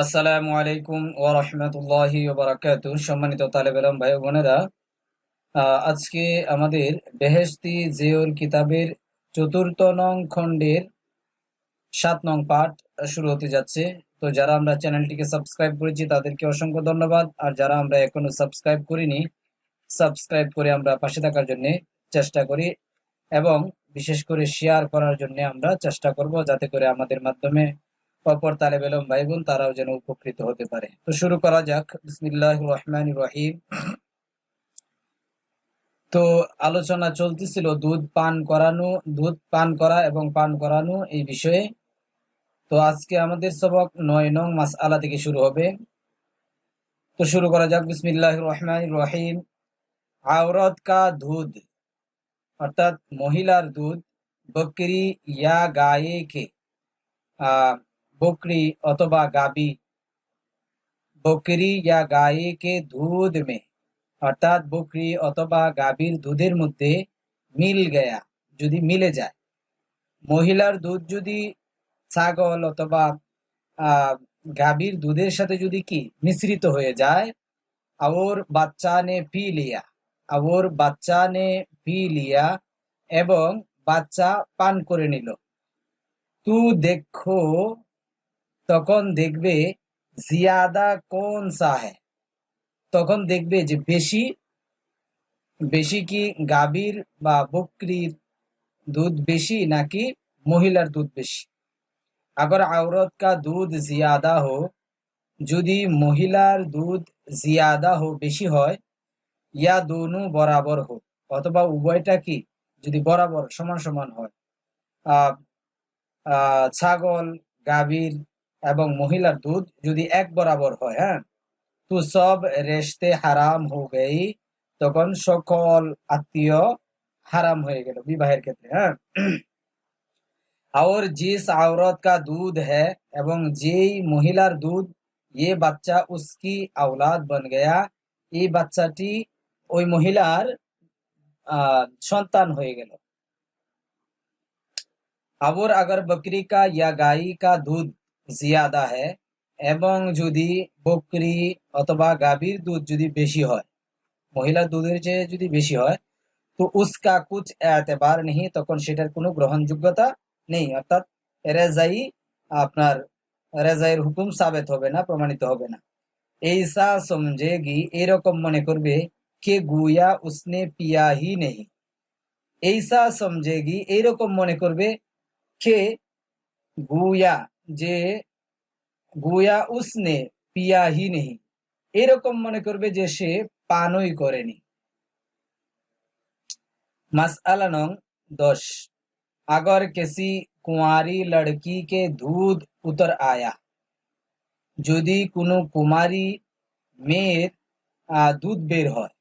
আসসালামু আলাইকুম ওয়া রাহমাতুল্লাহি ওয়া বারাকাতুহু সম্মানিত তালেব ইলম ভাই বোনেরা আজকে আমাদের বেহেশতি জিওর কিতাবের চতুর্থ নং খণ্ডের সাত নং পাঠ শুরু হতে যাচ্ছে। তো যারা আমরা চ্যানেলটিকে সাবস্ক্রাইব করেছি, তাদেরকে অসংখ্য ধন্যবাদ। আর যারা আমরা এখনও সাবস্ক্রাইব করিনি, সাবস্ক্রাইব করে আমরা পাশে থাকার জন্য চেষ্টা করি এবং বিশেষ করে শেয়ার করার জন্য আমরা চেষ্টা করব, যাতে করে আমাদের মাধ্যমে অপর তালেব এলম ভাই বোন তারাও যেন উপকৃত হতে পারে। তো শুরু করা যাক। বিসমিল্লাহ রহমান রহিম। তো আলোচনা চলতেছিল দুধ পান করানো, দুধ পান করা এবং পান করানো এই বিষয়ে। তো আজকে আমাদের সবক নয় নং মাস আলা থেকে শুরু হবে। তো শুরু করা যাক। বিসমিল্লাহ রহমান রহিম। আওরত কা দুধ, অর্থাৎ মহিলার দুধ, বকরি ইয়া গায়ে কে, আহ बकरी अथवा गाबी বকরি ইয়া গায়ে কে দুধ মে অর্থাৎ বকরি অথবা গাভীর দুধের মধ্যে মিল গয়া যদি মিলে যায় মহিলার দুধ যদি ছাগল অথবা আহ গাভীর দুধের সাথে যদি কি মিশ্রিত হয়ে যায় और বাচ্চা নে পি লিয়া और বাচ্চা নে পি লিয়া এবং বাচ্চা পান করে নিল তু দেখো তখন দেখবে জিয়াদা কোন সাহে তখন দেখবে যে বেশি বেশি কি গাভীর বা বকরির দুধ বেশি নাকি মহিলার দুধ বেশি? আগর আওরত কা দুধ জিয়াদা হো, যদি মহিলার দুধ জিয়াদা হো বেশি হয়, ইয়া দোনো বরাবর হো। অথবা উভয়টা কি যদি বরাবর, সমান সমান হয়। ছাগল, গাভীর এবং মহিলার দুধ যদি এক বরাবর হয় হ্যাঁ তো সব রেশতে হারাম হো গেই তখন সকল আত্মীয় হারাম হয়ে গেল বিবাহের ক্ষেত্রে হ্যাঁ और जिस औरत का दूध है এবং যেই মহিলার দুধ ये বাচ্চা उसकी औलाद बन गया এই বাচ্চাটি ওই মহিলার আহ, সন্তান হয়ে গেল আবর अगर बकरी का या गाय का दूध জিয়াদা है এবং যদি বকরি অথবা গাভীর দুধ যদি বেশি হয় মহিলার দুধের চেয়ে যদি বেশি হয় তো উসকা কুচ এতেবার নেই তখন সেটার কোনো গ্রহণযোগ্যতা নেই অর্থাৎ রেজাই আপনার রেজাইয়ের হুকুম সাবেত হবে না প্রমাণিত হবে না এইসা সমঝেগি এরকম মনে করবে কে গুয়া উসনে পিয়া হি নেই এইসা সমঝেগি এইরকম মনে করবে কে গুয়া যে গোয়া উসনে পিয়াহি নেহি এরকম মনে করবে যে সে পানই করেনি। মাস আলা নং দশ। আগর কেসি কুয়ারি লড়কি কে দুধ উতর আয়া। যদি কোনো কুমারী মেয়ের দুধ বের হয়।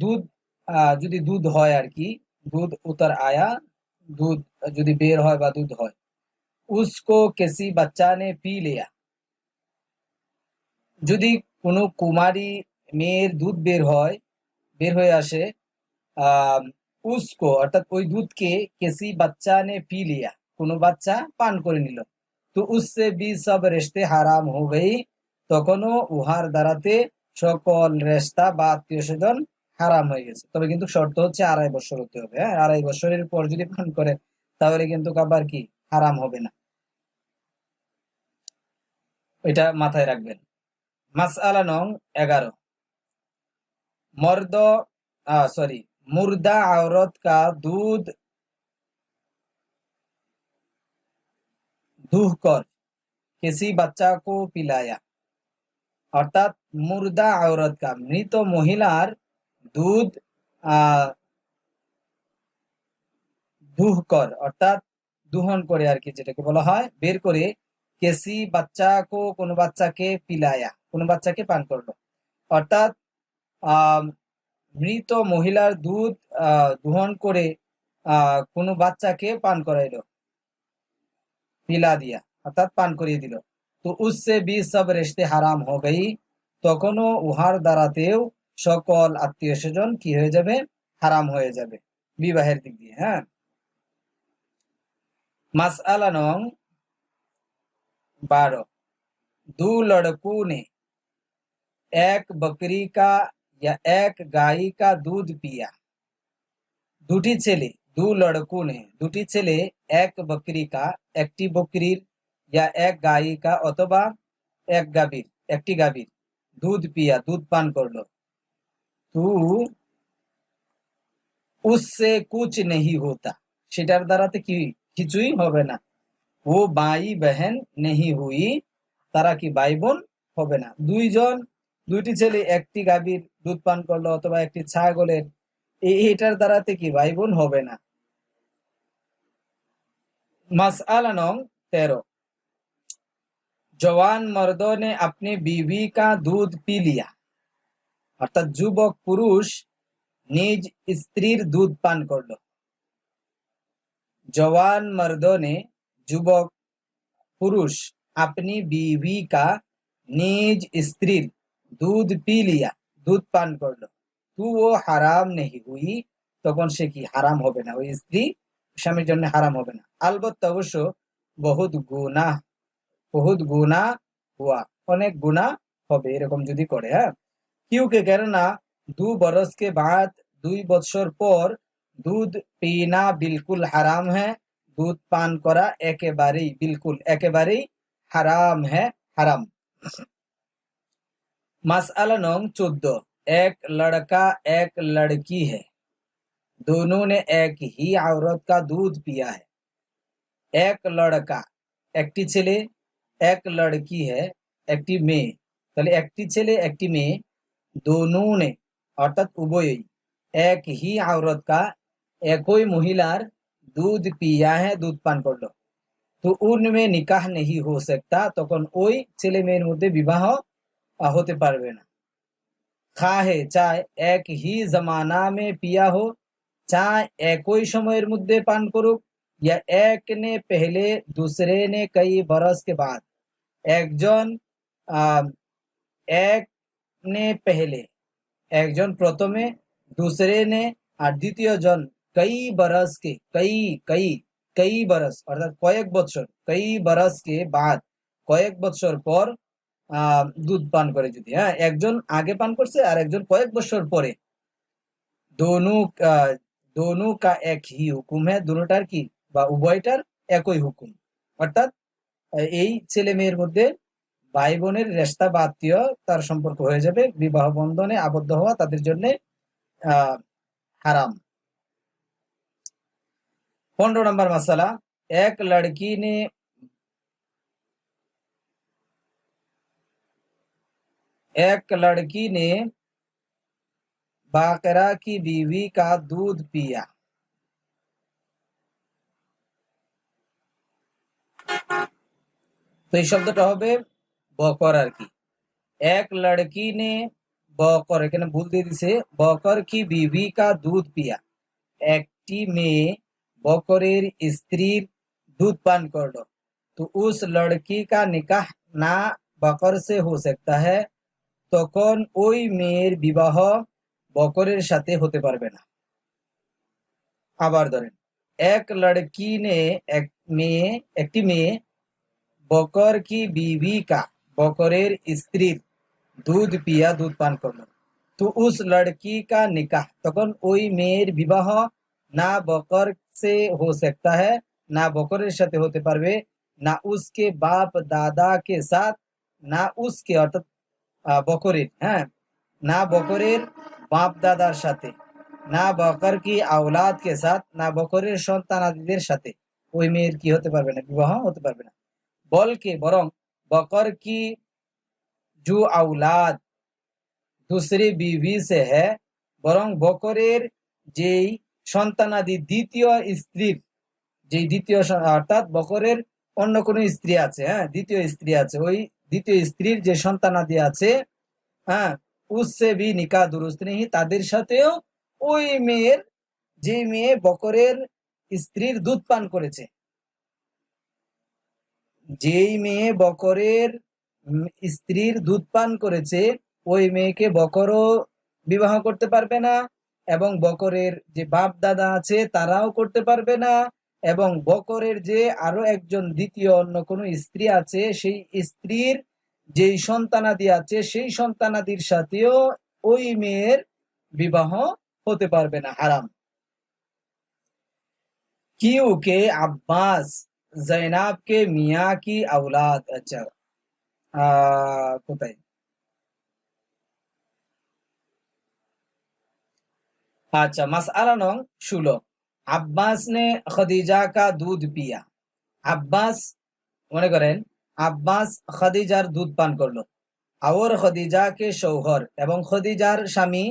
দুধ যদি দুধ হয় আর কি, দুধ উতর আয়া দুধ, যদি বের হয় বা দুধ হয়। উসকো কিসি বাচ্চা নে পি লিয়া। যদি কোনো কুমারী মেয়ের দুধ বের হয়, বের হয়ে আসে উসকো, অর্থাৎ ওই দুধকে কেসি বাচ্চা নে পি লিয়া। কোনো বাচ্চা পান করে নিল। তো উসসে বি সব রেস্তে হারাম হো গই তখনও উহার দ্বারাতে সকল রেস্তা বা আত্মীয় স্বজন হারাম হয়ে গেছে তবে কিন্তু শর্ত হচ্ছে আড়াই বছর হতে হবে হ্যাঁ আড়াই বছরের পর যদি পান করে তাহলে কিন্তু আবার কি হারাম হবে না এটা মাথায় রাখবেন মাসআলা নং এগারো मर्द सॉरी मुर्दा औरत का दूध दूह कर किसी बच्चा को पिलाया অর্থাৎ মুর্দা আওরত কা মৃত মহিলার দুধ, আহ, দুহ কর, অর্থাৎ দুহন করে আর কি যেটাকে বলা হয়, বের করে কেসি বাচ্চা কো কোনো বাচ্চাকে পিলায়া, কোনো বাচ্চাকে পান করল। অর্থাৎ মৃত মহিলার দুধ দুহন করে কোনো বাচ্চাকে পান করাইলো। পিলা দিয়া, অর্থাৎ পান করিয়ে দিল। তো উসসে বি সব রেশতে হারাম হো গই তখনও উহার দ্বারাতেও সকল আত্মীয় স্বজন কি হয়ে যাবে হারাম হয়ে যাবে বিবাহের দিক দিয়ে হ্যাঁ মাসআলা নং बारह दो लड़कों ने एक बकरी का या एक गाय का दूध पिया দুটি ছেলে দু লড়কু নে দুটি ছেলে এক বকরিকা একটি বকরির ইয়া এক গায়িকা অথবা এক গাভীর একটি গাভীর দুধ পিয়া দুধ পান করলো তু উসসে কুচ নেহি হোতা সেটার দ্বারাতে কি কিছুই হবে না ও বাই বেহেন নেহি হুই তারা কি ভাই বোন হবে না দুইজন দুইটি ছেলে একটি গাভীর দুধ পান করলো অথবা একটি ছাগলের এ- এটার দ্বারাতে কি ভাই বোন হবে না मसला नौ तेरह जवान मर्दों ने अपनी बीवी का दूध पी लिया অর্থাৎ যুবক পুরুষ নিজ স্ত্রীর দুধ পান করলো जवान मर्दों ने যুবক পুরুষ अपनी बीवी का নিজ স্ত্রীর দুধ পি লিয়া দুধ পান করলো তু ও হারাম নেহি হুই তখন সে কি হারাম হবে না ওই স্ত্রী স্বামীর জন্য হারাম হবে না আলবত্ত অবশ্য বহুত গুনা বহুত গুনা হুয়া অনেক গুনা হবে এরকম যদি করে হ্যাঁ क्योंकि কেননা দু বরস के बाद দুই বছর পর দুধ পিনা বিলকুল হারাম হ্যাঁ দুধ পান করা একেবারেই বিলকুল একেবারেই হারাম হ্যাঁ হারাম मसला नंग चौदह एक लड़का एक लड़की है दोनों ने एक ही औरत का दूध पिया है এক লড়কা একটি ছেলে এক লড়কি है একটি মেয়ে তাহলে একটি ছেলে একটি মেয়ে दोनों ने অর্থাৎ উভয়ই এক হি আওরত কা একই মহিলার দুধ পিয়া है দুধ পান করলো তো উনমে নিকাহ নেহি হো सकता তখন ওই ছেলে মেয়ের মধ্যে বিবাহ আহ, হতে পারবে না খাহে চায় এক হি জমানা মে পিয়া হো চায় একই সময়ের মধ্যে পান করুক या एक ने पहले दूसरे ने कई बरस के बाद একজন আহ, এক নে পেহলে একজন প্রথমে দুসরে নে আর দ্বিতীয় জন কই বরস কে কই কই কই বরস অর্থাৎ কয়েক বছর কই বরস কে বাদ কয়েক বছর পর দুধ পান করে যদি হ্যাঁ একজন আগে পান করছে আর একজন কয়েক বছর পরে দোনো দোনো কা এক হি হুকুম হ্যাঁ দুটার কি বা উভয়টার একই হুকুম অর্থাৎ এই ছেলে মেয়ের মধ্যে ভাই বোনের রেস্তা বা আত্মীয় তার সম্পর্ক হয়ে যাবে বিবাহ বন্ধনে আবদ্ধ হওয়া তাদের জন্য আহ হারাম পনেরো নম্বর মশালা এক লড়কি নে एक लड़की ने बाकरा की बीवी का दूध पिया তো এই শব্দটা হবে বকর আর কি এক লড়কি নে বকর এখানে ভুল দিয়ে দিছে বকর কি বিবি কা দুধ পিয়া একটি মেয়ে বকরের স্ত্রীর दूध पान করলো তো উস লড়কি কা নিকাহ না বকর সে হো सकता है তখন ওই মেয়ের বিবাহ বকরের সাথে হতে পারবে না আবার ধরেন এক লড়কি নে এক মেয়ে একটি মেয়ে বকর কি বিবি কা বকরের স্ত্রীর দুধ পিয়া দুধ পান করলো তো উস লড়কি কা নিকাহ তখন ওই মেয়ের বিবাহ না বকর সে হো सकता है না বকরের সাথে হতে পারবে না উসকে বাপ দাদা কে সাথ না উসকে অর্থাৎ আহ, বকরের হ্যাঁ না বকরের বাপ দাদার সাথে না বকর কি আওলাদ কে সাথ না বকরের সন্তানাদিদের সাথে ওই মেয়ের কি হতে পারবে না বিবাহ হতে পারবে না বলকে বরং বকর কি জু আওলাদ दूसरी बीवी से है বরং বকরের যেই সন্তানাদি দ্বিতীয় স্ত্রীর যেই দ্বিতীয় সন- অর্থাৎ বকরের অন্য কোনো স্ত্রী আছে হ্যাঁ দ্বিতীয় স্ত্রী আছে ওই দ্বিতীয় স্ত্রীর যে সন্তানাদি আছে হ্যাঁ উসে বি নিকা দুরুস্ত নেই তাদের সাথেও ওই মেয়ের যে মেয়ে বকরের স্ত্রীর দুধ পান করেছে যেই মেয়ে বকরের স্ত্রীর দুধ পান করেছে, ওই মেয়েকে বকরও বিবাহ করতে পারবে না এবং বকরের যে বাপ দাদা আছে তারাও করতে পারবে না এবং বকরের যে আরও একজন দ্বিতীয় অন্য কোনো স্ত্রী আছে, সেই স্ত্রীর যেই সন্তানাদি আছে, সেই সন্তানাদির সাথেও ওই মেয়ের বিবাহ হতে পারবে না, হারাম। কিউকে আব্বাস জৈনাব কে মিয়া কি আউলাদ আচ্ছা কোথায় আচ্ছা মাসআলা নং ষোলো আব্বাস নে খদিজা কা দুধ পিয়া আব্বাস মনে করেন আব্বাস খদিজার দুধ পান করল আওর খদিজাকে সৌহর এবং খদিজার স্বামী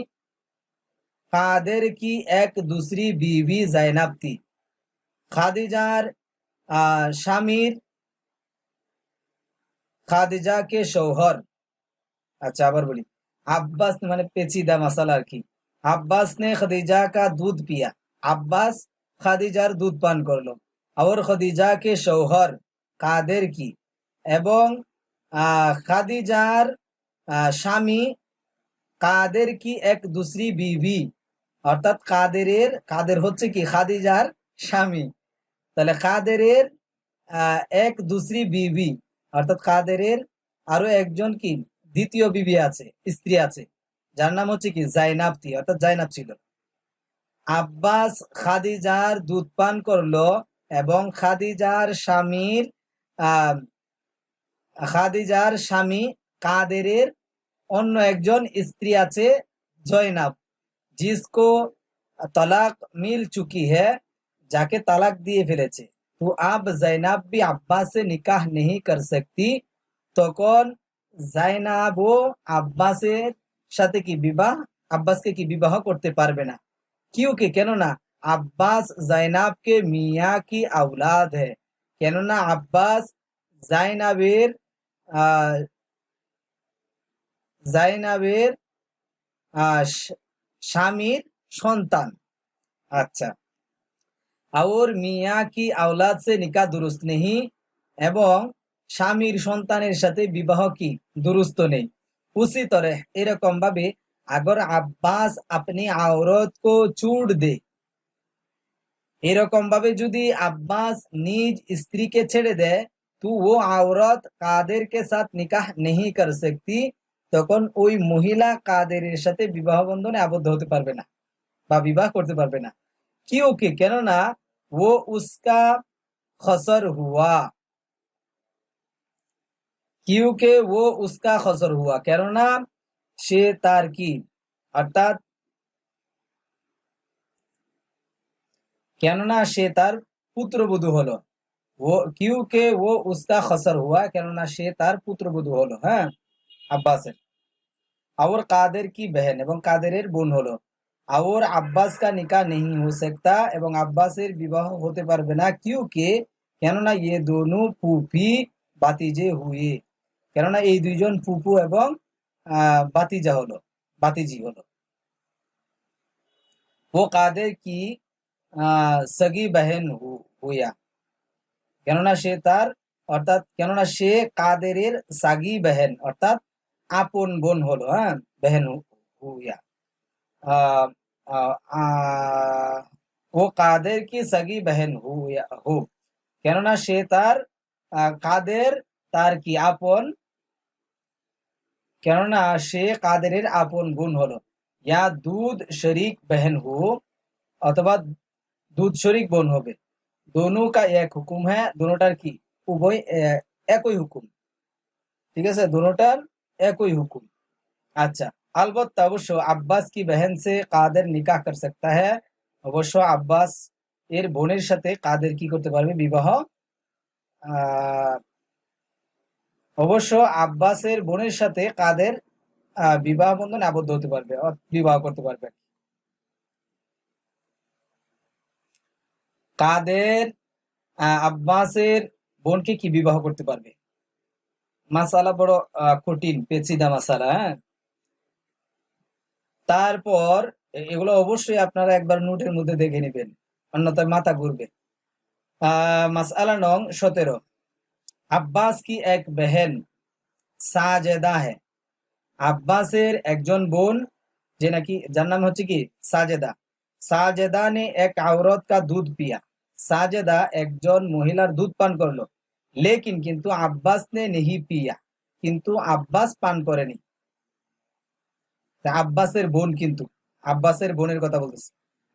কাদের কি এক দুসরি বিবি জাইনাবতি খাদিজার স্বামীর খাদিজাকে শৌহর? আচ্ছা আবার বলি। আব্বাস মানে পেচিদা মশালা আর কি। আব্বাস নে খাদিজা কা দুধ পিয়া। আব্বাস খাদিজার দুধ পান করল। और খদিজা কে শৌহর, কাদের কি? এবং খাদিজার স্বামী কাদের কি? এক দুসরি বিবি। অর্থাৎ কাদেরের, কাদের হচ্ছে কি? খাদিজার স্বামী। তাহলে কাদেরের এক দুসরি বিবি, অর্থাৎ কাদেরের আরও একজন কি? দ্বিতীয় বিবি আছে, স্ত্রী আছে, যার নাম হচ্ছে কি? জাইনাবতি, অর্থাৎ জাইনাব ছিল। আব্বাস খাদিজার দুধ পান করল এবং খাদিজার স্বামীর খাদিজার স্বামী কাদেরের অন্য একজন স্ত্রী আছে, জয়নাব। জিসকো, তলাক, মিল চুকি, হ্যা? যাকে তালাক দিয়ে ফেলেছে তো আব জাইনাব বি আব্বাসে নিকাহ নেহি কর সকতি তখন জাইনাব ও আব্বাসের সাথে কি বিবাহ আব্বাসকে কি বিবাহ করতে পারবে না কিউকে কেননা আব্বাস জাইনাবকে মিয়া কি আউলাদ হ্যাঁ কেননা আব্বাস জাইনাবের জাইনাবের স্বামীর সন্তান আচ্ছা আউর মিয়া কি আওলাদ সে নিকা দুরুস্ত নেহি? এবং স্বামীর সন্তানের সাথে বিবাহ কি দুরুস্ত নেই? উসি তরে এরকম ভাবে, আগর আব্বাস, আপনি আওরত কো চুড় দে। এরকম ভাবে যদি আব্বাস নিজ স্ত্রীকে ছেড়ে দেয়, তো ও আওরত কাদের কে সাথ নিকাহ নেহি কর সকতি? তখন ওই মহিলা কাদের সাথে বিবাহ বন্ধনে আবদ্ধ হতে পারবে না বা বিবাহ করতে পারবে না। কেউ কে? কেননা वो उसका खसर हुआ क्योंकि वो उसका खसर हुआ কেননা সে তার কি অর্থাৎ কেননা সে তার পুত্রবধূ হলো ও क्योंकि वो उसका खसर हुआ কেননা সে তার পুত্রবধূ হলো হ্যাঁ আব্বাসের और কাদের কি बहन এবং কাদেরের বোন হলো और আব্বাস কা নিকা নেই हो सकता এবং আব্বাসের বিবাহ হতে পারবে না क्योंकि কেননা ये दोनों ফুফি বাতিজে হুয়ে কেননা এই দুইজন ফুফু এবং আহ, বাতিজা হলো বাতিজি হলো वो কাদের কি আহ, সগি বহন হু- হুয়া কেননা সে তার অর্থাৎ কেননা সে কাদেরের সাগি বহন অর্থাৎ আপন বোন হলো হ্যাঁ বহন হু- হুয়া আহ, আহ, আহ, ও কাদের কি সগি বহন হুয়া হু? কেননা সে তার কাদের, তার কি আপন? কেননা সে কাদেরের আপন বোন হলো। ইয়া দুধ শরিক বহন হু অথবা দুধ শরিক বোন হবে। দোনো কা এক হুকুম হ্যাঁ দোনোটার কি? উভয় একই হুকুম। ঠিক আছে? দোনোটার একই হুকুম। আচ্ছা। अलबत्ता অবশ্য আব্বাস কি বহন সে কাদের নিকাহ কর सकता है অবশ্য আব্বাস এর বোনের সাথে কাদের কি করতে পারবে বিবাহ আহ, অবশ্য আব্বাসের বোনের সাথে কাদের আহ, বিবাহ বন্ধনে আবদ্ধ হতে পারবে অ- বিবাহ করতে পারবে কাদের আহ, আব্বাসের বোনকে কি বিবাহ করতে পারবে মাসালা বড় আহ, কঠিন পেচিদা মাসালা হ্যাঁ তারপর এগুলো অবশ্যই আপনারা একবার নোটের মধ্যে দেখে নেবেন। অন্যথায় মাথা ঘুরবে। মাস মাসালা নং সতেরো। আব্বাস কি এক বেহেন? সাজেদা হে। আব্বাসের একজন বোন, যে নাকি, যার নাম হচ্ছে কি? সাজেদা। সাজেদা নে এক আওরত কা দুধ পিয়া। সাজেদা একজন মহিলার দুধ পান করল। লেকিন কিন্তু আব্বাস নে নেহি পিয়া। কিন্তু আব্বাস পান করেনি। আব্বাসের বোন কিন্তু আব্বাসের বোনের কথা বলতেছে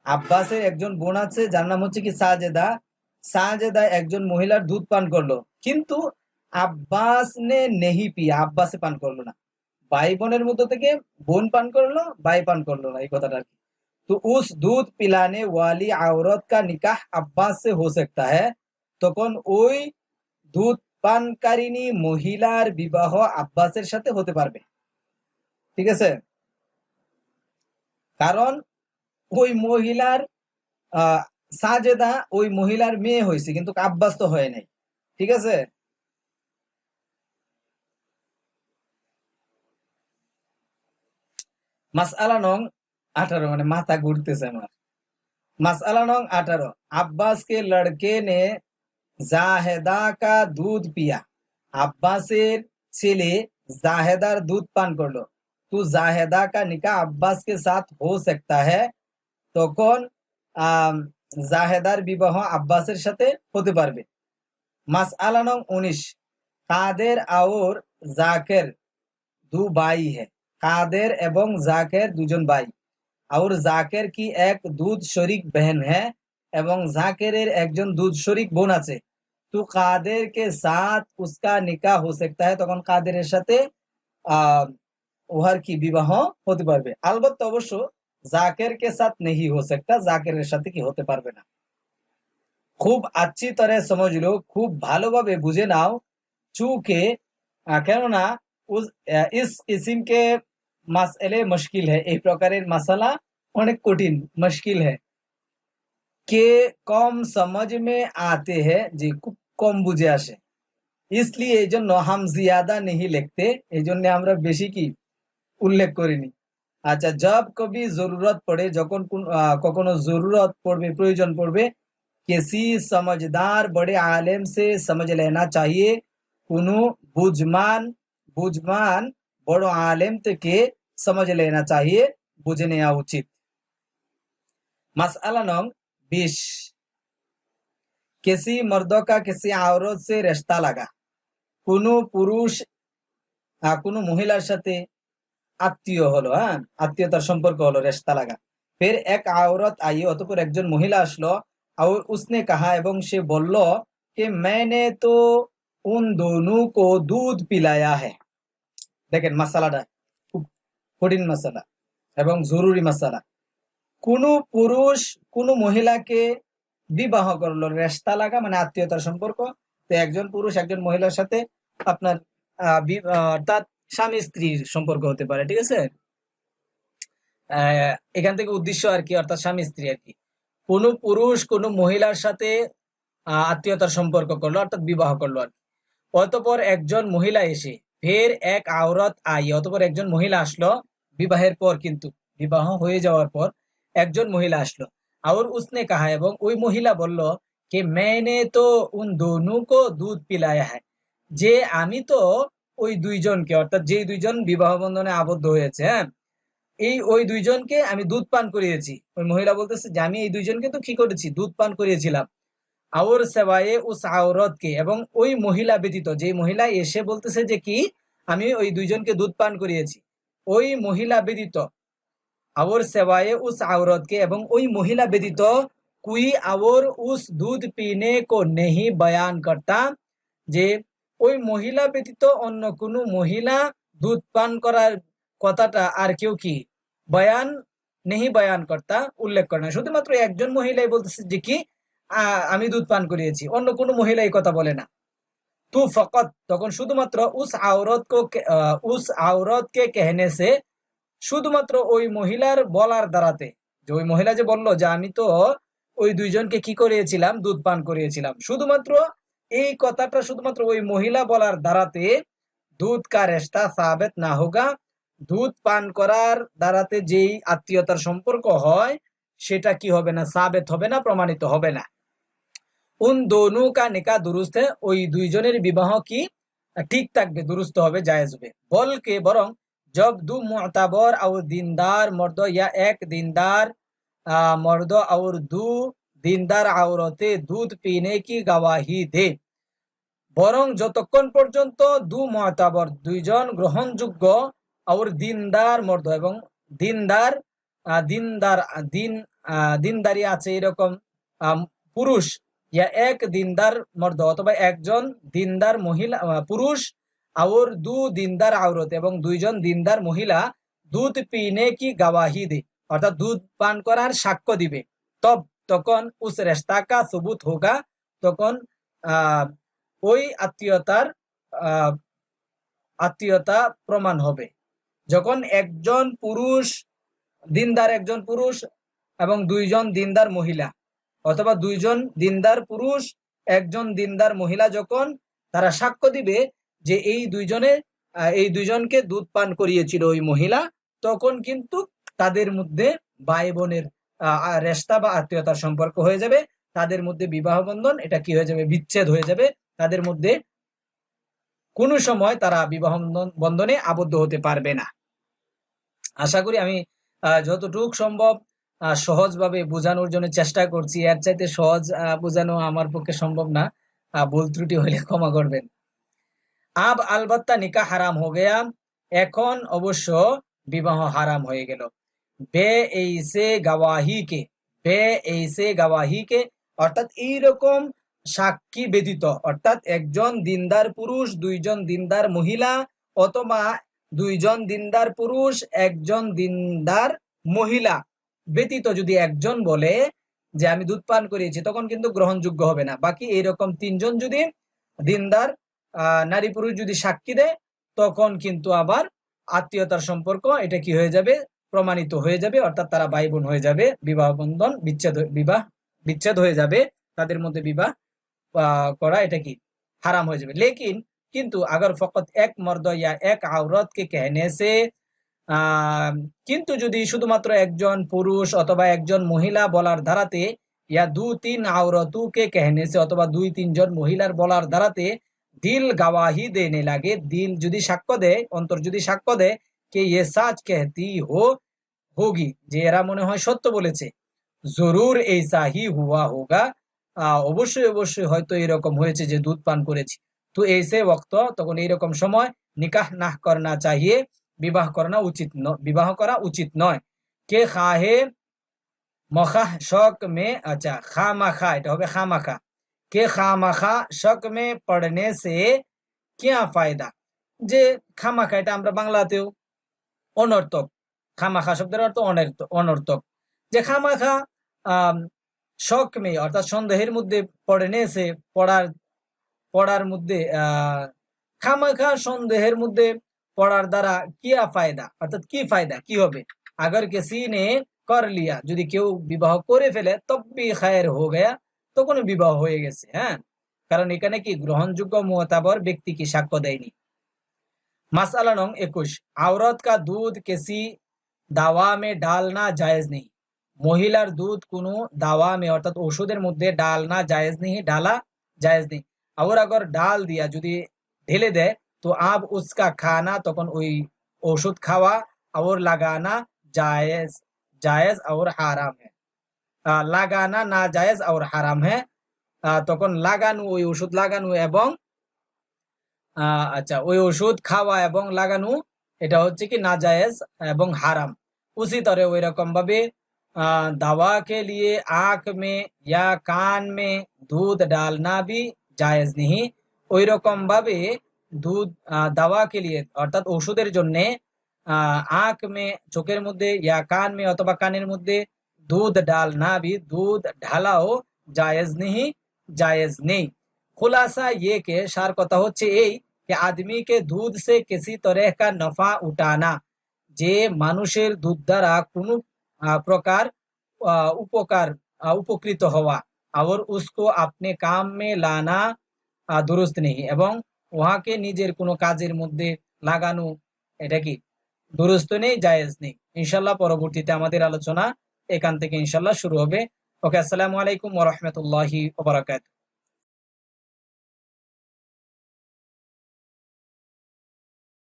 আব্বাসের একজন বোন আছে যার নাম হচ্ছে কি সাজেদা সাজেদা একজন মহিলার দুধ পান করলো কিন্তু আব্বাস নে নেহি পিয়া আব্বাসে পান করলো না ভাই বোনের মধ্য থেকে বোন পান করলো ভাই পান করলো না এই কথাটা আর কি। तो उस दूध पिलाने वाली औरत का निकाह अब्बास से हो सकता है তখন ওই দুধ পানকারিনী মহিলার বিবাহ আব্বাসের সাথে হতে পারবে ঠিক আছে কারণ ওই মহিলার সাজেদা ওই মহিলার মেয়ে হয়েছে, কিন্তু আব্বাস তো হয় নাই। ঠিক আছে? মাসআলা নং আঠারো মানে মাথা ঘুরতেছে আমার। মাসআলা আলানং আঠারো আব্বাস কে লড়কে নে জাহেদা কা দুধ পিয়া। আব্বাসের ছেলে জাহেদার দুধ পান করল। তু জাহেদা কা নিকা আব্বাস কে সাথ হো सकता है তখন আম, জাহেদার বিবাহ আব্বাসের সাথে হতে পারবে মাসআলা নং উনিশ কাদের আওর জাকের দু ভাই है কাদের এবং জাকের দুজন ভাই और জাকের কি এক দুধ শরিক बहन है এবং জাকেরের একজন দুধ শরিক বোন আছে তো কাদের কে সাথ উসকা নিকাহ हो सकता है তখন কাদেরের সাথে আহ উহার কি বিবাহ হতে পারবে আলবত অবশ্য জাকের কে সাথ नहीं हो सकता জাকেরের সাথে কি হতে পারবে না খুব আচ্ছি তরে সমঝ লো খুব ভালোভাবে বুঝে নাও চুকে আহ, কেননা উস আহ, ইস কিসিম কে মাসএলে মুশকিল है এই প্রকারের মাসালা অনেক কঠিন মুশকিল है কে কম সমাজ মে আতে হ্যাঁ যে খুব কম বুঝে আসে इसलिए এই জন্য হাম জিয়াদা নেহি লিখতে এই জন্য আমরা বেশি কি উল্লেখ করিনি। আচ্ছা জব কবি জরুরত পড়ে, যখন কখনো জরুরত পড়বে, প্রয়োজন পড়বে, কেসি সমজদার বড়ে আলেম সে সমঝ লেনা চাহিয়ে, কোন বুঝমান বুঝমান বড় আলেম থেকে সমঝ লেনা চাহিয়ে বুঝে নেওয়া উচিত। মাস আলা নং বিশ। কেসি মর্দকা, কেসি আওরত সে রেস্তা লাগা। কোন পুরুষ কোনো মহিলার সাথে আত্মীয় হলো হ্যাঁ? আত্মীয়তার সম্পর্ক হলো রেস্তা লাগা ফের এক আওরত আইয়ে অতপর একজন মহিলা আসলো আর উসনে কাহা এবং সে বলল কে, মেনে তো উন দোনো কো দুধ পিলায়া হ্যাঁ দেখেন মশালাটা খুব কঠিন মশালা এবং জরুরি মশালা কোনো পুরুষ কোন মহিলাকে বিবাহ করল রেস্তা লাগা মানে আত্মীয়তার সম্পর্ক। তো একজন পুরুষ একজন মহিলার সাথে আপনার অর্থাৎ স্বামী স্ত্রীর সম্পর্ক হতে পারে, ঠিক আছে? এখান থেকে উদ্দেশ্য আর কি, অর্থাৎ স্বামী স্ত্রী আর কি। কোনো পুরুষ কোনো মহিলার সাথে আত্মীয়তার সম্পর্ক করল, অর্থাৎ বিবাহ করল আর কি। অতপর একজন মহিলা এসে, ফের এক আওরত আই, অতপর একজন মহিলা আসলো বিবাহের পর কিন্তু, বিবাহ হয়ে যাওয়ার পর একজন মহিলা আসলো। আর উসনে কাহা এবং ওই মহিলা বলল, কে মেনে তো উন দোনু কো দুধ পিলায়া হ্যাঁ যে আমি তো ওই দুইজনকে, অর্থাৎ যেই দুইজন বিবাহ বন্ধনে আবদ্ধ হয়েছে হ্যাঁ? এই ওই দুইজনকে আমি দুধ পান করিয়েছি। ওই মহিলা বলতেছে যে, আমি এই দুইজনকে তো কি করেছি? দুধ পান করিয়েছিলাম। আওর সেবায়ে উস আওরতকে এবং ওই মহিলা ব্যতীত যে মহিলা এসে বলতেছে যে কি, আমি ওই দুইজনকে দুধ পান করিয়েছি। ওই মহিলা ব্যতীত, আওর সেবায়ে উস আওরতকে এবং ওই মহিলা ব্যতীত, কুই আওর উস দুধ পিনে কো নেহি বয়ান করতা যে ওই মহিলা ব্যতীত অন্য কোনো মহিলা দুধ পান করার কথাটা আর কেউ কি বয়ান, নেহি বয়ান কর্তা উল্লেখ করে না শুধুমাত্র একজন মহিলাই বলতেছে যে কি আমি দুধ পান করিয়েছি, অন্য কোনো মহিলা এই কথা বলে না। তু ফকত, তখন শুধুমাত্র উস আওরত উস আওরত কে কেহনে সে শুধুমাত্র ওই মহিলার বলার দ্বারাতে, যে ওই মহিলা যে বলল যে আমি তো ওই দুইজনকে কি করিয়েছিলাম, দুধ পান করিয়েছিলাম, শুধুমাত্র এই কথাটা শুধুমাত্র ওই মহিলা বলার দ্বারাতে দুধ কা রেস্তা সাবেত না হোগা। দুধ পান করার দ্বারাতে যেই আত্মীয়তার সম্পর্ক হয়, সেটা কি হবে না, সাবেত হবে না, প্রমাণিত হবে না। উন দোনু কা নিকা দুরুস্ত ওই দুইজনের বিবাহ কি ঠিক থাকবে, দুরুস্ত হবে, জায়েজ হবে। বলকে বরং জব দু মতাবর আউর দিনদার মর্দ, ইয়া এক দিনদার মর্দ আউর দু দিনদার আওরতে দুধ পিনে কি গাওয়াহি দে? বরং যতক্ষণ পর্যন্ত দু মতাবর দুইজন গ্রহণযোগ্য আর দিনদার মর্দ এবং দিনদার দিনদার দিন দিনদারি আছে এরকম পুরুষ, ইয়া এক দিনদার মর্দ অথবা একজন দিনদার মহিলা পুরুষ আর দু দিনদার আওরত এবং দুইজন দিনদার মহিলা দুধ পিনে কি গাওয়াহি দে? অর্থাৎ দুধ পান করার সাক্ষ্য দিবে। তব তখন উস রেস্তা কা সবুত হোগা। তখন ওই আত্মীয়তার আত্মীয়তা প্রমাণ হবে। যখন একজন পুরুষ, দিনদার একজন পুরুষ এবং দুইজন দিনদার মহিলা, অথবা দুইজন দিনদার পুরুষ, একজন দিনদার মহিলা যখন তারা সাক্ষ্য দিবে যে এই দুইজনে এই দুইজনকে দুধ পান করিয়েছিল ওই মহিলা, তখন কিন্তু তাদের মধ্যে ভাই বোনের রেস্তা বা আত্মীয়তার সম্পর্ক হয়ে যাবে। তাদের মধ্যে বিবাহ বন্ধন, এটা কি হয়ে যাবে? বিচ্ছেদ হয়ে যাবে। তাদের মধ্যে কোনো সময় তারা বিবাহ বন্ধন- আবদ্ধ হতে পারবে না। আশা করি আমি যতটুক সম্ভব সহজভাবে বোঝানোর জন্য চেষ্টা করছি। এর চাইতে সহজ বোঝানো আমার পক্ষে সম্ভব না। ভুল ত্রুটি হলে ক্ষমা করবেন। আব আলবাত্তা নিকা হারাম হো গেয়া এখন অবশ্য বিবাহ হারাম হয়ে গেল। বে এইসে গাওয়াহি কে বে এইসে গাওয়াহি কে অর্থাৎ এইরকম সাক্ষী ব্যতীত। অর্থাৎ একজন দিনদার পুরুষ, দুইজন দিনদার মহিলা, অথবা দুইজন দিনদার পুরুষ, একজন দিনদার মহিলা ব্যতীত যদি একজন বলে যে আমি দুধ পান করিয়েছি, তখন কিন্তু গ্রহণযোগ্য হবে না। বাকি এইরকম তিনজন যদি দিনদার নারী পুরুষ যদি সাক্ষী দেয়, তখন কিন্তু আবার আত্মীয়তার সম্পর্ক, এটা কি হয়ে যাবে? প্রমাণিত হয়ে যাবে, অর্থাৎ তারা ভাই বোন হয়ে যাবে, বিবাহ বন্ধন বিচ্ছেদ, বিবাহ বিচ্ছেদ হয়ে যাবে, তাদের মধ্যে বিবাহ করা এটা কি? হারাম হয়ে যাবে। লেকিন কিন্তু আগর ফকত এক মর্দ ইয়া এক আওরতকে কেহনে সে কিন্তু যদি শুধুমাত্র একজন পুরুষ অথবা একজন মহিলা বলার ধারাতে ইয়া দু তিন আওরতুকে কেহনে সে অথবা দুই তিনজন মহিলার বলার ধারাতে দিল গাওয়াহি দেনে লাগে। দিল যদি সাক্ষ্য দেয়, অন্তর যদি সাক্ষ্য দেয় কে ইয়ে সাজ কেহতি হো, হোগি, যে এরা মনে হয় সত্য বলেছে। জরুর এই সাহি হুয়া হোগা। অবশ্যই অবশ্যই হয়তো এরকম হয়েছে যে দুধ পান করেছি। তো এই সে বক্ত, তখন এইরকম সময় নিকাহ নাহ করনা চাহিয়ে, বিবাহ করা উচিত বিবাহ করা উচিত নয়। কে খাহে মখা শক মে আচ্ছা খা মাখা এটা হবে খা মাখা কে খা মাখা শক মে পড়নে সে কে ফায়দা? যে খামাখা, এটা আমরা বাংলাতেও অনর্থক। খামাখা শব্দের অর্থ অনর্থ- অনর্থক। যে খামাখা আহ শক মে অর্থাৎ সন্দেহের মধ্যে পড়নে সে পড়ার পড়ার মধ্যে খামাখা সন্দেহের মধ্যে পড়ার দ্বারা কিয়া ফায়দা? অর্থাৎ কি ফায়দা? কি হবে? আগর কেসি নে কর লিয়া। যদি কেউ বিবাহ করে ফেলে তব্বি খায়ের হো গয়া তখন বিবাহ হয়ে গেছে হ্যাঁ? কারণ এখানে কি গ্রহণযোগ্য মোতাবর ব্যক্তি কি সাক্ষ্য দেয়নি? মাসালা নং একুশ আওরত কা দুধ কেসি দাওয়া মে ডালনা জায়েজ নেই মহিলার দুধ কোনো দাওয়া মে অর্থাৎ ওষুধের মধ্যে ডালনা জায়েজ নেই ডালা জায়েজ নেই और अगर डाल दिया যদি ঢেলে দেয় তো আব উসকা খানা তখন ওই ওষুধ খাওয়া और लगाना जायज जायज और হারাম है আহ, লাগানা না জায়েজ और হারাম है আহ, তখন লাগানো ওই ওষুধ লাগানো এবং আহ, আচ্ছা ওই ওষুধ খাওয়া এবং লাগানো এটা হচ্ছে কি না জায়েজ এবং হারাম उसी तरह ওই রকম ভাবে আহ, दवा के लिए आंख में या कान में दूध डालना भी জায়েজ नहीं ওই রকম ভাবে দুধ আহ, দাওয়া কে লিয়ে অর্থাৎ ওষুধের জন্য আঁক মে চোখের মধ্যে ইয়া কান মে অথবা কানের মধ্যে দুধ ডাল না भी দুধ ঢালাও জায়েজ नहीं জায়েজ নেই खुलासा ये के সার কথা হচ্ছে এই कि आदमी के दूध से किसी तरह का नफा उठाना যে মানুষের দুধ দ্বারা কোনো আহ, প্রকার আহ, উপকার আহ, উপকৃত হওয়া और उसको अपने काम में लाना আহ, দুরুস্ত নেই এবং উহাকে নিজের কোনো কাজের মধ্যে লাগানো এটা কি দুরুস্ত নেই জায়েজ নেই ইনশাল্লাহ পরবর্তীতে আমাদের আলোচনা এখান থেকে ইনশাল্লাহ শুরু হবে ওকে আসসালামু আলাইকুম ওরহমতুল্লাহি ওবরাকাত